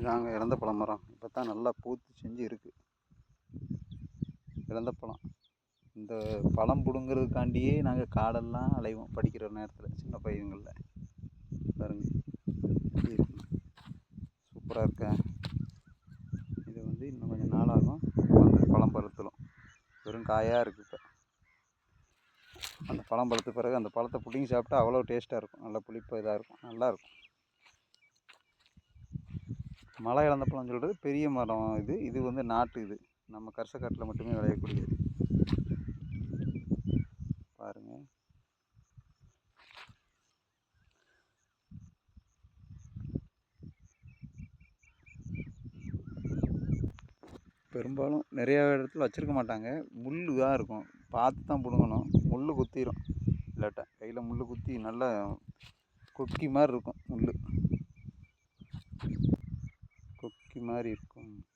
இதாங்க இறந்த பழம் மரம். இப்போ தான் நல்லா பூத்து செஞ்சு இருக்குது இறந்த பழம் இந்த பழம் பிடுங்கிறதுக்காண்டியே நாங்கள் காடெல்லாம் அலைவோம் படிக்கிற நேரத்தில் சின்ன பையன்களில். பாருங்க. சூப்பராக இருக்கேன் இது வந்து இன்னும் கொஞ்சம் நாளாகும். வந்து பழம் பழுத்துடும் வெறும் காயாக இருக்குது இப்போ. அந்த பழம் பழுத்த பிறகு அந்த பழத்தை பிடுங்கி சாப்பிட்டா அவ்வளோ டேஸ்ட்டாக இருக்கும். நல்லா புளிப்பு இதாக இருக்கும். நல்லா இருக்கும். மலை இழந்த பழம் சொல்கிறது பெரிய மரம் இது. இது வந்து நாட்டு இது. நம்ம கரிசக்காட்டில் மட்டுமே விளையக்கூடியது. பாருங்கள் பெரும்பாலும் நிறையா இடத்துல வச்சுருக்க மாட்டாங்க. முள் தான் இருக்கும். பார்த்து தான் பிடுங்கணும். முள் குத்திடும் இல்லாட்டா கையில் முள் குத்தி நல்லா கொக்கி மாதிரி இருக்கும் முள் மாதிரி இருக்கும்.